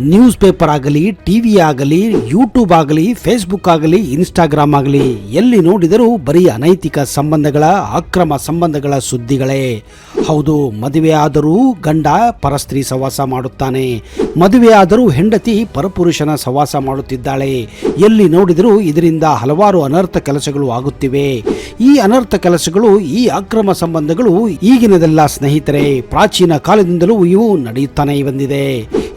News paper ಆಗಲಿ TV ಆಗಲಿ YouTube ಆಗಲಿ ಫೇಸ್ಬುಕ್ ಆಗಲಿ ಇನ್ಸ್ಟಾಗ್ರಾಮ್ ಆಗಲಿ, ಎಲ್ಲಿ ನೋಡಿದರೂ ಬರೀ ಅನೈತಿಕ ಸಂಬಂಧಗಳ, ಅಕ್ರಮ ಸಂಬಂಧಗಳ ಸುದ್ದಿಗಳೇ. ಹೌದು, ಮದುವೆ ಆದರೂ ಗಂಡ ಪರಸ್ತ್ರೀ ಸವಾಸ ಮಾಡುತ್ತಾನೆ. ಮದುವೆ ಆದರೂ ಹೆಂಡತಿ ಪರಪುರುಷನ ಸವಾಸ ಮಾಡುತ್ತಿದ್ದಾಳೆ. ಎಲ್ಲಿ ನೋಡಿದರೂ ಇದರಿಂದ ಹಲವಾರು ಅನರ್ಥ ಕೆಲಸಗಳು ಆಗುತ್ತಿವೆ. ಈ ಅನರ್ಥ ಕೆಲಸಗಳು, ಈ ಅಕ್ರಮ ಸಂಬಂಧಗಳು ಈಗಿನದೆಲ್ಲ ಸ್ನೇಹಿತರೆ, ಪ್ರಾಚೀನ ಕಾಲದಿಂದಲೂ ಇವು ನಡೆಯುತ್ತಾನೆ ಬಂದಿದೆ.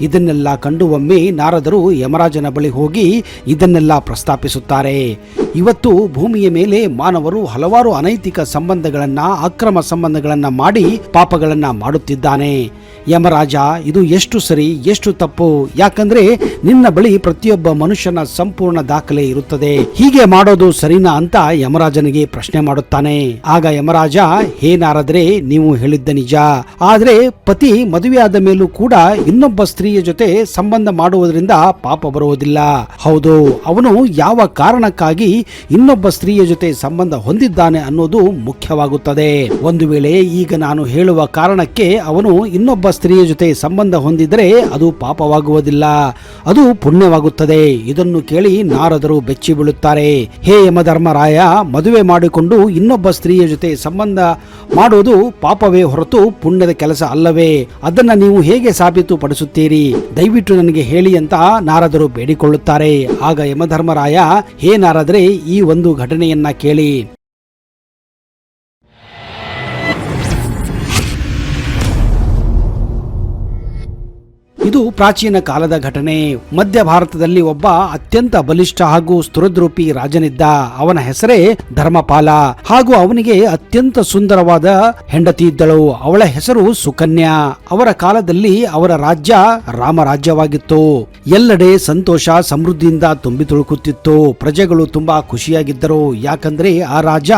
ಇದನ್ನೆಲ್ಲ ಕಂಡು ಒಮ್ಮೆ ನಾರದರು ಯಮರಾಜನ ಬಳಿ ಹೋಗಿ ಇದನ್ನೆಲ್ಲ ಪ್ರಸ್ತಾಪಿಸುತ್ತಾರೆ. ಇವತ್ತು ಭೂಮಿಯ ಮೇಲೆ ಮಾನವರು ಹಲವಾರು ಅನೈತಿಕ ಸಂಬಂಧಗಳನ್ನ, ಅಕ್ರಮ ಸಂಬಂಧಗಳನ್ನ ಮಾಡಿ ಪಾಪಗಳನ್ನ ಮಾಡುತ್ತಿದ್ದಾನೆ. ಯಮರಾಜ, ಇದು ಎಷ್ಟು ಸರಿ, ಎಷ್ಟು ತಪ್ಪು? ಯಾಕಂದ್ರೆ ನಿನ್ನ ಬಳಿ ಪ್ರತಿಯೊಬ್ಬ ಮನುಷ್ಯನ ಸಂಪೂರ್ಣ ದಾಖಲೆ ಇರುತ್ತದೆ. ಹೀಗೆ ಮಾಡೋದು ಸರಿನಾ ಅಂತ ಯಮರಾಜನಿಗೆ ಪ್ರಶ್ನೆ ಮಾಡುತ್ತಾನೆ. ಆಗ ಯಮರಾಜ ಏನಾರಾದ್ರೆ ನಾರದ್ರೆ, ನೀವು ಹೇಳಿದ್ದ ನಿಜ. ಆದ್ರೆ ಪತಿ ಮದುವೆಯಾದ ಮೇಲೂ ಕೂಡ ಇನ್ನೊಬ್ಬ ಸ್ತ್ರೀಯ ಜೊತೆ ಸಂಬಂಧ ಮಾಡುವುದರಿಂದ ಪಾಪ ಬರುವುದಿಲ್ಲ. ಹೌದು, ಅವನು ಯಾವ ಕಾರಣಕ್ಕಾಗಿ ಇನ್ನೊಬ್ಬ ಸ್ತ್ರೀಯ ಜೊತೆ ಸಂಬಂಧ ಹೊಂದಿದ್ದಾನೆ ಅನ್ನೋದು ಮುಖ್ಯವಾಗುತ್ತದೆ. ಒಂದು ವೇಳೆ ಈಗ ನಾನು ಹೇಳುವ ಕಾರಣಕ್ಕೆ ಅವನು ಇನ್ನೊಬ್ಬ ಸ್ತ್ರೀಯ ಜೊತೆ ಸಂಬಂಧ ಹೊಂದಿದ್ರೆ ಅದು ಪಾಪವಾಗುವುದಿಲ್ಲ. ಅದು ಪುಣ್ಯವಾಗುತ್ತದೆ. ಇದನ್ನು ಕೇಳಿ ನಾರದರು ಬೆಚ್ಚಿ ಬೀಳುತ್ತಾರೆ. ಹೇ ಯಮಧರ್ಮರಾಯ, ಮದುವೆ ಮಾಡಿಕೊಂಡು ಇನ್ನೊಬ್ಬ ಸ್ತ್ರೀಯ ಜೊತೆ ಸಂಬಂಧ ಮಾಡೋದು ಪಾಪವೇ ಹೊರತು ಪುಣ್ಯದ ಕೆಲಸ ಅಲ್ಲವೇ. ಅದನ್ನ ನೀವು ಹೇಗೆ ಸಾಬೀತುಪಡಿಸುತ್ತೀರಿ? ದಯವಿಟ್ಟು ನನಗೆ ಹೇಳಿ ಅಂತ ನಾರದರು ಬೇಡಿಕೊಳ್ಳುತ್ತಾರೆ. ಆಗ ಯಮಧರ್ಮರಾಯ, ಹೇ ನಾರದ್ರೆ, ಈ ಒಂದು ಘಟನೆಯನ್ನ ಕೇಳಿ. ಇದು ಪ್ರಾಚೀನ ಕಾಲದ ಘಟನೆ. ಮಧ್ಯ ಭಾರತದಲ್ಲಿ ಒಬ್ಬ ಅತ್ಯಂತ ಬಲಿಷ್ಠ ಹಾಗೂ ಸ್ಥುರದ್ರೂಪಿ ರಾಜನಿದ್ದ. ಅವನ ಹೆಸರೇ ಧರ್ಮಪಾಲ. ಹಾಗೂ ಅವನಿಗೆ ಅತ್ಯಂತ ಸುಂದರವಾದ ಹೆಂಡತಿ ಇದ್ದಳು. ಅವಳ ಹೆಸರು ಸುಕನ್ಯಾ. ಅವರ ಕಾಲದಲ್ಲಿ ಅವರ ರಾಜ್ಯ ರಾಮರಾಜ್ಯವಾಗಿತ್ತು. ಎಲ್ಲೆಡೆ ಸಂತೋಷ, ಸಮೃದ್ಧಿಯಿಂದ ತುಂಬಿ ತುಳುಕುತ್ತಿತ್ತು. ಪ್ರಜೆಗಳು ತುಂಬಾ ಖುಷಿಯಾಗಿದ್ದರು. ಯಾಕಂದ್ರೆ ಆ ರಾಜ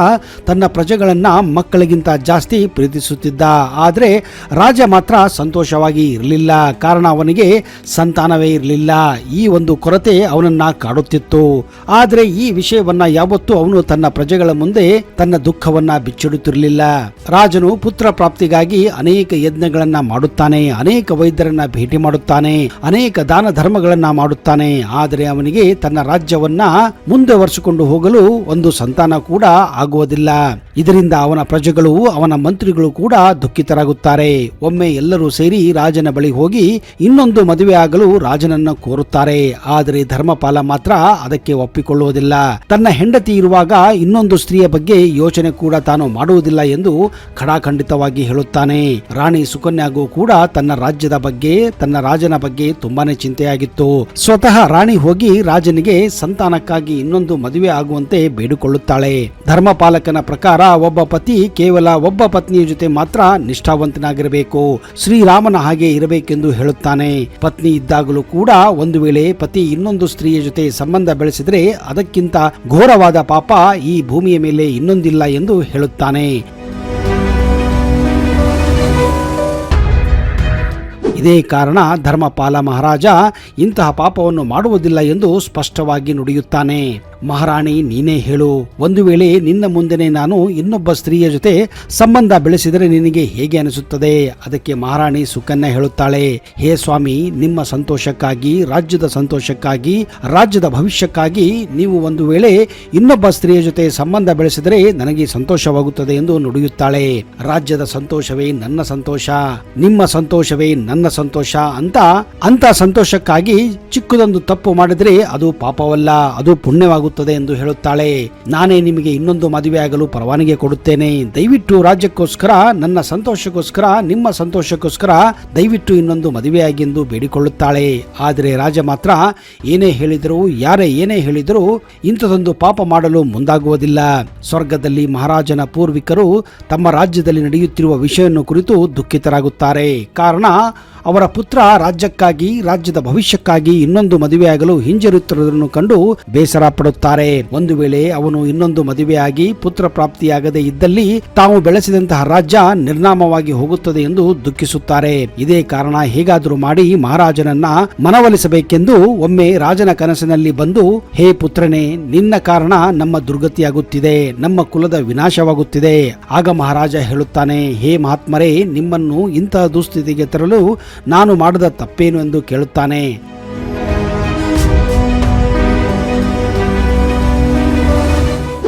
ತನ್ನ ಪ್ರಜೆಗಳನ್ನ ಮಕ್ಕಳಿಗಿಂತ ಜಾಸ್ತಿ ಪ್ರೀತಿಸುತ್ತಿದ್ದ. ಆದ್ರೆ ರಾಜ ಮಾತ್ರ ಸಂತೋಷವಾಗಿ ಇರಲಿಲ್ಲ. ಕಾರಣ ಅವನಿಗೆ ಸಂತಾನವೇ ಇರಲಿಲ್ಲ. ಈ ಒಂದು ಕೊರತೆ ಅವನನ್ನ ಕಾಡುತ್ತಿತ್ತು. ಆದರೆ ಈ ವಿಷಯವನ್ನ ಯಾವತ್ತೂ ಅವನು ತನ್ನ ಪ್ರಜೆಗಳ ಮುಂದೆ ತನ್ನ ದುಃಖವನ್ನ ಬಿಚ್ಚಿಡುತ್ತಿರಲಿಲ್ಲ. ರಾಜನು ಪುತ್ರ ಪ್ರಾಪ್ತಿಗಾಗಿ ಅನೇಕ ಯಜ್ಞಗಳನ್ನ ಮಾಡುತ್ತಾನೆ, ಅನೇಕ ವೈದ್ಯರನ್ನ ಭೇಟಿ ಮಾಡುತ್ತಾನೆ, ಅನೇಕ ದಾನ ಧರ್ಮಗಳನ್ನ ಮಾಡುತ್ತಾನೆ. ಆದರೆ ಅವನಿಗೆ ತನ್ನ ರಾಜ್ಯವನ್ನ ಮುಂದೆ ವರ್ಷಕೊಂಡು ಹೋಗಲು ಒಂದು ಸಂತಾನ ಕೂಡ ಆಗುವುದಿಲ್ಲ. ಇದರಿಂದ ಅವನ ಪ್ರಜೆಗಳು, ಅವನ ಮಂತ್ರಿಗಳು ಕೂಡ ದುಃಖಿತರಾಗುತ್ತಾರೆ. ಒಮ್ಮೆ ಎಲ್ಲರೂ ಸೇರಿ ರಾಜನ ಬಳಿ ಹೋಗಿ ಇನ್ನೊಂದು ಮದುವೆ ಆಗಲು ರಾಜನನ್ನ ಕೋರುತ್ತಾರೆ. ಆದರೆ ಧರ್ಮಪಾಲ ಮಾತ್ರ ಅದಕ್ಕೆ ಒಪ್ಪಿಕೊಳ್ಳುವುದಿಲ್ಲ. ತನ್ನ ಹೆಂಡತಿ ಇರುವಾಗ ಇನ್ನೊಂದು ಸ್ತ್ರೀಯ ಬಗ್ಗೆ ಯೋಚನೆ ಕೂಡ ತಾನು ಮಾಡುವುದಿಲ್ಲ ಎಂದು ಖಡಾಖಂಡಿತವಾಗಿ ಹೇಳುತ್ತಾನೆ. ರಾಣಿ ಸುಕನ್ಯಾಗೂ ಕೂಡ ತನ್ನ ರಾಜ್ಯದ ಬಗ್ಗೆ, ತನ್ನ ರಾಜನ ಬಗ್ಗೆ ತುಂಬಾನೇ ಚಿಂತೆಯಾಗಿತ್ತು. ಸ್ವತಃ ರಾಣಿ ಹೋಗಿ ರಾಜನಿಗೆ ಸಂತಾನಕ್ಕಾಗಿ ಇನ್ನೊಂದು ಮದುವೆ ಆಗುವಂತೆ ಬೇಡಿಕೊಳ್ಳುತ್ತಾಳೆ. ಧರ್ಮಪಾಲಕನ ಪ್ರಕಾರ ಒಬ್ಬ ಪತಿ ಕೇವಲ ಒಬ್ಬ ಪತ್ನಿಯ ಜೊತೆ ಮಾತ್ರ ನಿಷ್ಠಾವಂತನಾಗಿರಬೇಕು. ಶ್ರೀರಾಮನ ಹಾಗೆ ಇರಬೇಕೆಂದು ಹೇಳುತ್ತಾನೆ. ಪತ್ನಿ ಇದ್ದಾಗಲೂ ಕೂಡ ಒಂದು ವೇಳೆ ಪತಿ ಇನ್ನೊಂದು ಸ್ತ್ರೀಯ ಜೊತೆ ಸಂಬಂಧ ಬೆಳೆಸಿದರೆ ಅದಕ್ಕಿಂತ ಘೋರವಾದ ಪಾಪ ಈ ಭೂಮಿಯ ಮೇಲೆ ಇನ್ನೊಂದಿಲ್ಲ ಎಂದು ಹೇಳುತ್ತಾನೆ. ಇದೇ ಕಾರಣ ಧರ್ಮಪಾಲ ಮಹಾರಾಜ ಇಂತಹ ಪಾಪವನ್ನು ಮಾಡುವುದಿಲ್ಲ ಎಂದು ಸ್ಪಷ್ಟವಾಗಿ ನುಡಿಯುತ್ತಾನೆ. ಮಹಾರಾಣಿ, ನೀನೇ ಹೇಳು. ಒಂದು ವೇಳೆ ನಿನ್ನ ಮುಂದೆನೆ ನಾನು ಇನ್ನೊಬ್ಬ ಸ್ತ್ರೀಯ ಜೊತೆ ಸಂಬಂಧ ಬೆಳೆಸಿದರೆ ನಿನಗೆ ಹೇಗೆ ಅನಿಸುತ್ತದೆ? ಅದಕ್ಕೆ ಮಹಾರಾಣಿ ಸುಕನ್ಯಾ ಹೇಳುತ್ತಾಳೆ, ಹೇ ಸ್ವಾಮಿ, ನಿಮ್ಮ ಸಂತೋಷಕ್ಕಾಗಿ, ರಾಜ್ಯದ ಸಂತೋಷಕ್ಕಾಗಿ, ರಾಜ್ಯದ ಭವಿಷ್ಯಕ್ಕಾಗಿ ನೀವು ಒಂದು ವೇಳೆ ಇನ್ನೊಬ್ಬ ಸ್ತ್ರೀಯ ಜೊತೆ ಸಂಬಂಧ ಬೆಳೆಸಿದರೆ ನನಗೆ ಸಂತೋಷವಾಗುತ್ತದೆ ಎಂದು ನುಡಿಯುತ್ತಾಳೆ. ರಾಜ್ಯದ ಸಂತೋಷವೇ ನನ್ನ ಸಂತೋಷ, ನಿಮ್ಮ ಸಂತೋಷವೇ ನನ್ನ ಸಂತೋಷ ಅಂತ ಅಂತ ಸಂತೋಷಕ್ಕಾಗಿ ಚಿಕ್ಕದೊಂದು ತಪ್ಪು ಮಾಡಿದ್ರೆ ಅದು ಪಾಪವಲ್ಲ, ಅದು ಪುಣ್ಯವಾಗುತ್ತದೆ. ಎಂದು ಹೇಳುತ್ತಾಳೆ. ನಾನೇ ನಿಮಗೆ ಇನ್ನೊಂದು ಮದುವೆಯಾಗಲು ಪರವಾನಗಿ ಕೊಡುತ್ತೇನೆ. ದಯವಿಟ್ಟು ರಾಜ್ಯಕ್ಕೋಸ್ಕರ, ನನ್ನ ಸಂತೋಷಕ್ಕೋಸ್ಕರ, ನಿಮ್ಮ ಸಂತೋಷಕ್ಕೋಸ್ಕರ ದಯವಿಟ್ಟು ಇನ್ನೊಂದು ಮದುವೆಯಾಗಿ ಎಂದು ಬೇಡಿಕೊಳ್ಳುತ್ತಾಳೆ. ಆದರೆ ರಾಜ ಮಾತ್ರ ಏನೇ ಹೇಳಿದರೂ, ಯಾರೇ ಏನೇ ಹೇಳಿದರೂ ಇಂಥದೊಂದು ಪಾಪ ಮಾಡಲು ಮುಂದಾಗುವುದಿಲ್ಲ. ಸ್ವರ್ಗದಲ್ಲಿ ಮಹಾರಾಜನ ಪೂರ್ವಿಕರು ತಮ್ಮ ರಾಜ್ಯದಲ್ಲಿ ನಡೆಯುತ್ತಿರುವ ವಿಷಯವನ್ನು ಕುರಿತು ದುಃಖಿತರಾಗುತ್ತಾರೆ. ಕಾರಣ ಅವರ ಪುತ್ರ ರಾಜ್ಯಕ್ಕಾಗಿ, ರಾಜ್ಯದ ಭವಿಷ್ಯಕ್ಕಾಗಿ ಇನ್ನೊಂದು ಮದುವೆಯಾಗಲು ಹಿಂಜರಿಯುತ್ತಿರುವುದನ್ನು ಕಂಡು ಬೇಸರ ಪಡುತ್ತಾರೆ. ಒಂದು ವೇಳೆ ಅವನು ಇನ್ನೊಂದು ಮದುವೆಯಾಗಿ ಪುತ್ರ ಪ್ರಾಪ್ತಿಯಾಗದೇ ಇದ್ದಲ್ಲಿ ತಾವು ಬೆಳೆಸಿದಂತಹ ರಾಜ್ಯ ನಿರ್ನಾಮವಾಗಿ ಹೋಗುತ್ತದೆ ಎಂದು ದುಃಖಿಸುತ್ತಾರೆ. ಇದೇ ಕಾರಣ ಹೇಗಾದರೂ ಮಾಡಿ ಮಹಾರಾಜನನ್ನ ಮನವೊಲಿಸಬೇಕೆಂದು ಒಮ್ಮೆ ರಾಜನ ಕನಸಿನಲ್ಲಿ ಬಂದು, ಹೇ ಪುತ್ರನೇ, ನಿನ್ನ ಕಾರಣ ನಮ್ಮ ದುರ್ಗತಿಯಾಗುತ್ತಿದೆ, ನಮ್ಮ ಕುಲದ ವಿನಾಶವಾಗುತ್ತಿದೆ. ಆಗ ಮಹಾರಾಜ ಹೇಳುತ್ತಾನೆ, ಹೇ ಮಹಾತ್ಮರೇ, ನಿಮ್ಮನ್ನು ಇಂತಹ ದುಸ್ಥಿತಿಗೆ ತರಲು ನಾನು ಮಾಡಿದ ತಪ್ಪೇನು ಎಂದು ಕೇಳುತ್ತಾನೆ?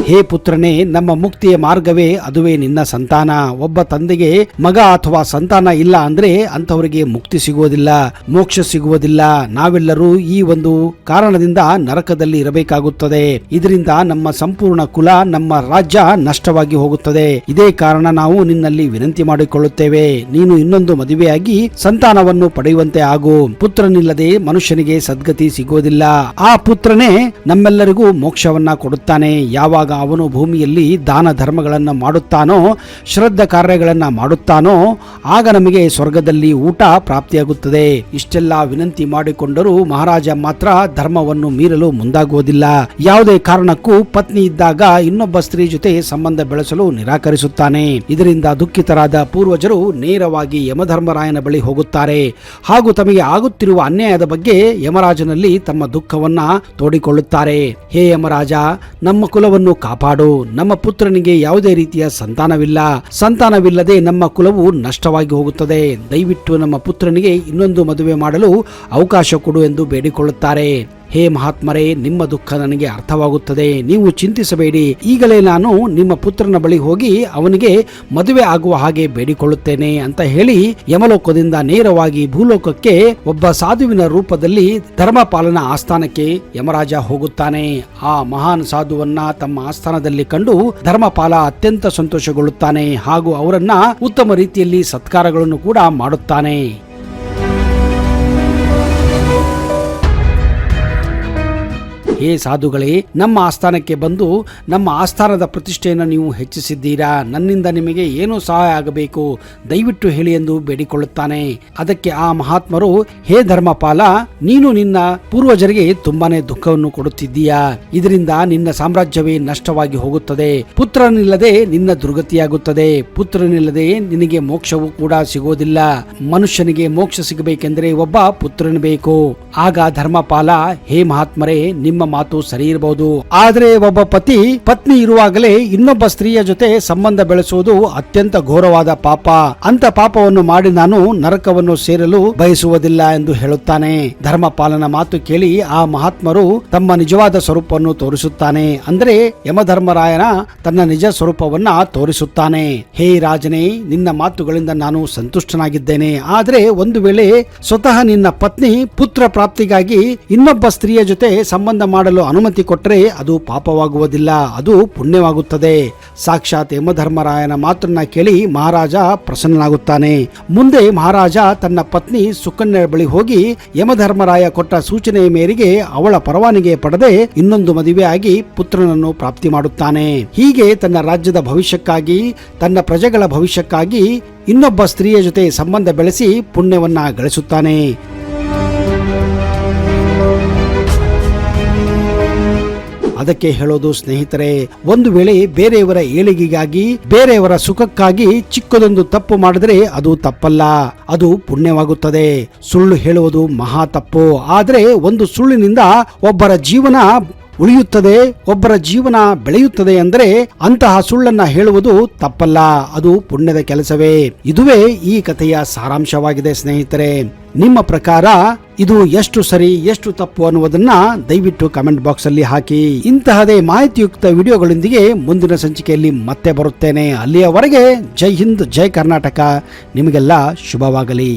ಹೇ ಪುತ್ರನೇ, ನಮ್ಮ ಮುಕ್ತಿಯ ಮಾರ್ಗವೇ ಅದುವೇ ನಿನ್ನ ಸಂತಾನ. ಒಬ್ಬ ತಂದೆಗೆ ಮಗ ಅಥವಾ ಸಂತಾನ ಇಲ್ಲ ಅಂದ್ರೆ ಅಂತವರಿಗೆ ಮುಕ್ತಿ ಸಿಗುವುದಿಲ್ಲ, ಮೋಕ್ಷ ಸಿಗುವುದಿಲ್ಲ. ನಾವೆಲ್ಲರೂ ಈ ಒಂದು ಕಾರಣದಿಂದ ನರಕದಲ್ಲಿ ಇರಬೇಕಾಗುತ್ತದೆ. ಇದರಿಂದ ನಮ್ಮ ಸಂಪೂರ್ಣ ಕುಲ, ನಮ್ಮ ರಾಜ್ಯ ನಷ್ಟವಾಗಿ ಹೋಗುತ್ತದೆ. ಇದೇ ಕಾರಣ ನಾವು ನಿನ್ನಲ್ಲಿ ವಿನಂತಿ ಮಾಡಿಕೊಳ್ಳುತ್ತೇವೆ. ನೀನು ಇನ್ನೊಂದು ಮದುವೆಯಾಗಿ ಸಂತಾನವನ್ನು ಪಡೆಯುವಂತೆ ಆಗು. ಪುತ್ರನಿಲ್ಲದೆ ಮನುಷ್ಯನಿಗೆ ಸದ್ಗತಿ ಸಿಗುವುದಿಲ್ಲ. ಆ ಪುತ್ರನೇ ನಮ್ಮೆಲ್ಲರಿಗೂ ಮೋಕ್ಷವನ್ನ ಕೊಡುತ್ತಾನೆ. ಯಾವಾಗ ಅವನು ಭೂಮಿಯಲ್ಲಿ ದಾನ ಧರ್ಮಗಳನ್ನು ಮಾಡುತ್ತಾನೋ, ಶ್ರದ್ಧ ಕಾರ್ಯಗಳನ್ನು ಮಾಡುತ್ತಾನೋ, ಆಗ ನಮಗೆ ಸ್ವರ್ಗದಲ್ಲಿ ಊಟ ಪ್ರಾಪ್ತಿಯಾಗುತ್ತದೆ. ಇಷ್ಟೆಲ್ಲ ವಿನಂತಿ ಮಾಡಿಕೊಂಡರೂ ಮಹಾರಾಜ ಮಾತ್ರ ಧರ್ಮವನ್ನು ಮೀರಲು ಮುಂದಾಗುವುದಿಲ್ಲ. ಯಾವುದೇ ಕಾರಣಕ್ಕೂ ಪತ್ನಿ ಇದ್ದಾಗ ಇನ್ನೊಬ್ಬ ಸ್ತ್ರೀ ಜೊತೆ ಸಂಬಂಧ ಬೆಳೆಸಲು ನಿರಾಕರಿಸುತ್ತಾನೆ. ಇದರಿಂದ ದುಃಖಿತರಾದ ಪೂರ್ವಜರು ನೇರವಾಗಿ ಯಮಧರ್ಮರಾಯನ ಬಳಿ ಹೋಗುತ್ತಾರೆ. ಹಾಗೂ ತಮಗೆ ಆಗುತ್ತಿರುವ ಅನ್ಯಾಯದ ಬಗ್ಗೆ ಯಮರಾಜನಲ್ಲಿ ತಮ್ಮ ದುಃಖವನ್ನ ತೋಡಿಕೊಳ್ಳುತ್ತಾರೆ. ಹೇ ಯಮರಾಜ, ನಮ್ಮ ಕುಲವನ್ನು ಕಾಪಾಡು. ನಮ್ಮ ಪುತ್ರನಿಗೆ ಯಾವುದೇ ರೀತಿಯ ಸಂತಾನವಿಲ್ಲ. ಸಂತಾನವಿಲ್ಲದೆ ನಮ್ಮ ಕುಲವು ನಷ್ಟವಾಗಿ ಹೋಗುತ್ತದೆ. ದಯವಿಟ್ಟು ನಮ್ಮ ಪುತ್ರನಿಗೆ ಇನ್ನೊಂದು ಮದುವೆ ಮಾಡಲು ಅವಕಾಶ ಕೊಡು ಎಂದು ಬೇಡಿಕೊಳ್ಳುತ್ತಾರೆ. ಹೇ ಮಹಾತ್ಮರೇ, ನಿಮ್ಮ ದುಃಖ ನನಗೆ ಅರ್ಥವಾಗುತ್ತದೆ. ನೀವು ಚಿಂತಿಸಬೇಡಿ. ಈಗಲೇ ನಾನು ನಿಮ್ಮ ಪುತ್ರನ ಬಳಿ ಹೋಗಿ ಅವನಿಗೆ ಮದುವೆ ಆಗುವ ಹಾಗೆ ಬೇಡಿಕೊಳ್ಳುತ್ತೇನೆ ಅಂತ ಹೇಳಿ ಯಮಲೋಕದಿಂದ ನೇರವಾಗಿ ಭೂಲೋಕಕ್ಕೆ ಒಬ್ಬ ಸಾಧುವಿನ ರೂಪದಲ್ಲಿ ಧರ್ಮಪಾಲನ ಆಸ್ಥಾನಕ್ಕೆ ಯಮರಾಜ ಹೋಗುತ್ತಾನೆ. ಆ ಮಹಾನ್ ಸಾಧುವನ್ನ ತಮ್ಮ ಆಸ್ಥಾನದಲ್ಲಿ ಕಂಡು ಧರ್ಮಪಾಲ ಅತ್ಯಂತ ಸಂತೋಷಗೊಳ್ಳುತ್ತಾನೆ ಹಾಗೂ ಅವರನ್ನ ಉತ್ತಮ ರೀತಿಯಲ್ಲಿ ಸತ್ಕಾರಗಳನ್ನು ಕೂಡ ಮಾಡುತ್ತಾನೆ. ಹೇ ಸಾಧುಗಳೇ, ನಮ್ಮ ಆಸ್ಥಾನಕ್ಕೆ ಬಂದು ನಮ್ಮ ಆಸ್ಥಾನದ ಪ್ರತಿಷ್ಠೆಯನ್ನು ನೀವು ಹೆಚ್ಚಿಸಿದ್ದೀರಾ? ನನ್ನಿಂದ ನಿಮಗೆ ಏನು ಸಹಾಯ ಆಗಬೇಕು? ದಯವಿಟ್ಟು ಹೇಳಿ ಎಂದು ಬೇಡಿಕೊಳ್ಳುತ್ತಾನೆ. ಅದಕ್ಕೆ ಆ ಮಹಾತ್ಮರು, ಹೇ ಧರ್ಮಪಾಲ, ನೀನು ನಿನ್ನ ಪೂರ್ವಜರಿಗೆ ತುಂಬಾನೇ ದುಃಖವನ್ನು ಕೊಡುತ್ತಿದ್ದೀಯಾ? ಇದರಿಂದ ನಿನ್ನ ಸಾಮ್ರಾಜ್ಯವೇ ನಷ್ಟವಾಗಿ ಹೋಗುತ್ತದೆ. ಪುತ್ರನಿಲ್ಲದೆ ನಿನ್ನ ದುರ್ಗತಿಯಾಗುತ್ತದೆ. ಪುತ್ರನಿಲ್ಲದೆ ನಿನಗೆ ಮೋಕ್ಷವು ಕೂಡ ಸಿಗೋದಿಲ್ಲ. ಮನುಷ್ಯನಿಗೆ ಮೋಕ್ಷ ಸಿಗಬೇಕೆಂದರೆ ಒಬ್ಬ ಪುತ್ರನ ಬೇಕು. ಆಗ ಧರ್ಮಪಾಲ, ಹೇ ಮಹಾತ್ಮರೇ, ನಿಮ್ಮ ಮಾತು ಸರಿ ಇರಬಹುದು ಆದರೆ ಒಬ್ಬ ಪತಿ, ಪತ್ನಿ ಇರುವಾಗಲೇ ಇನ್ನೊಬ್ಬ ಸ್ತ್ರೀಯ ಜೊತೆ ಸಂಬಂಧ ಬೆಳೆಸುವುದು ಅತ್ಯಂತ ಘೋರವಾದ ಪಾಪ. ಅಂತ ಪಾಪವನ್ನು ಮಾಡಿ ನಾನು ನರಕವನ್ನು ಸೇರಲು ಬಯಸುವುದಿಲ್ಲ ಎಂದು ಹೇಳುತ್ತಾನೆ. ಧರ್ಮಪಾಲನ ಮಾತು ಕೇಳಿ ಆ ಮಹಾತ್ಮರು ತಮ್ಮ ನಿಜವಾದ ಸ್ವರೂಪವನ್ನು ತೋರಿಸುತ್ತಾನೆ. ಅಂದರೆ ಯಮಧರ್ಮರಾಯನ ತನ್ನ ನಿಜ ಸ್ವರೂಪವನ್ನ ತೋರಿಸುತ್ತಾನೆ. ಹೇ ರಾಜನೇ, ನಿನ್ನ ಮಾತುಗಳಿಂದ ನಾನು ಸಂತುಷ್ಟನಾಗಿದ್ದೇನೆ. ಆದರೆ ಒಂದು ವೇಳೆ ಸ್ವತಃ ನಿನ್ನ ಪತ್ನಿ ಪುತ್ರ ಪ್ರಾಪ್ತಿಗಾಗಿ ಇನ್ನೊಬ್ಬ ಸ್ತ್ರೀಯ ಜೊತೆ ಸಂಬಂಧ ಮಾಡಲು ಅನುಮತಿ ಕೊಟ್ಟರೆ ಅದು ಪಾಪವಾಗುವುದಿಲ್ಲ, ಅದು ಪುಣ್ಯವಾಗುತ್ತದೆ. ಸಾಕ್ಷಾತ್ ಯಮಧರ್ಮರಾಯನ ಮಾತನ್ನ ಕೇಳಿ ಮಹಾರಾಜ ಪ್ರಸನ್ನನಾಗುತ್ತಾನೆ. ಮುಂದೆ ಮಹಾರಾಜ ತನ್ನ ಪತ್ನಿ ಸುಕನ್ಯರ ಬಳಿ ಹೋಗಿ ಯಮಧರ್ಮರಾಯ ಕೊಟ್ಟ ಸೂಚನೆಯ ಮೇರೆಗೆ ಅವಳ ಪರವಾನಿಗೆ ಪಡೆದೇ ಇನ್ನೊಂದು ಮದುವೆಯಾಗಿ ಪುತ್ರನನ್ನು ಪ್ರಾಪ್ತಿ ಮಾಡುತ್ತಾನೆ. ಹೀಗೆ ತನ್ನ ರಾಜ್ಯದ ಭವಿಷ್ಯಕ್ಕಾಗಿ, ತನ್ನ ಪ್ರಜೆಗಳ ಭವಿಷ್ಯಕ್ಕಾಗಿ ಇನ್ನೊಬ್ಬ ಸ್ತ್ರೀಯ ಜೊತೆ ಸಂಬಂಧ ಬೆಳೆಸಿ ಪುಣ್ಯವನ್ನ ಗಳಿಸುತ್ತಾನೆ. ಅದಕ್ಕೆ ಹೇಳೋದು ಸ್ನೇಹಿತರೆ, ಒಂದು ವೇಳೆ ಬೇರೆಯವರ ಏಳಿಗೆಗಾಗಿ, ಬೇರೆಯವರ ಸುಖಕ್ಕಾಗಿ ಚಿಕ್ಕದೊಂದು ತಪ್ಪು ಮಾಡಿದ್ರೆ ಅದು ತಪ್ಪಲ್ಲ, ಅದು ಪುಣ್ಯವಾಗುತ್ತದೆ. ಸುಳ್ಳು ಹೇಳುವುದು ಮಹಾ ತಪ್ಪು, ಆದರೆ ಒಂದು ಸುಳ್ಳಿನಿಂದ ಒಬ್ಬರ ಜೀವನ ಉಳಿಯುತ್ತದೆ, ಒಬ್ಬರ ಜೀವನ ಬೆಳೆಯುತ್ತದೆ ಅಂದರೆ ಅಂತಹ ಸುಳ್ಳನ್ನ ಹೇಳುವುದು ತಪ್ಪಲ್ಲ, ಅದು ಪುಣ್ಯದ ಕೆಲಸವೇ. ಇದುವೇ ಈ ಕಥೆಯ ಸಾರಾಂಶವಾಗಿದೆ ಸ್ನೇಹಿತರೆ. ನಿಮ್ಮ ಪ್ರಕಾರ ಇದು ಎಷ್ಟು ಸರಿ, ಎಷ್ಟು ತಪ್ಪು ಅನ್ನುವುದನ್ನ ದಯವಿಟ್ಟು ಕಮೆಂಟ್ ಬಾಕ್ಸ್ ಅಲ್ಲಿ ಹಾಕಿ. ಇಂತಹದೇ ಮಾಹಿತಿಯುಕ್ತ ವಿಡಿಯೋಗಳೊಂದಿಗೆ ಮುಂದಿನ ಸಂಚಿಕೆಯಲ್ಲಿ ಮತ್ತೆ ಬರುತ್ತೇನೆ. ಅಲ್ಲಿಯವರೆಗೆ ಜೈ ಹಿಂದ್, ಜೈ ಕರ್ನಾಟಕ. ನಿಮಗೆಲ್ಲ ಶುಭವಾಗಲಿ.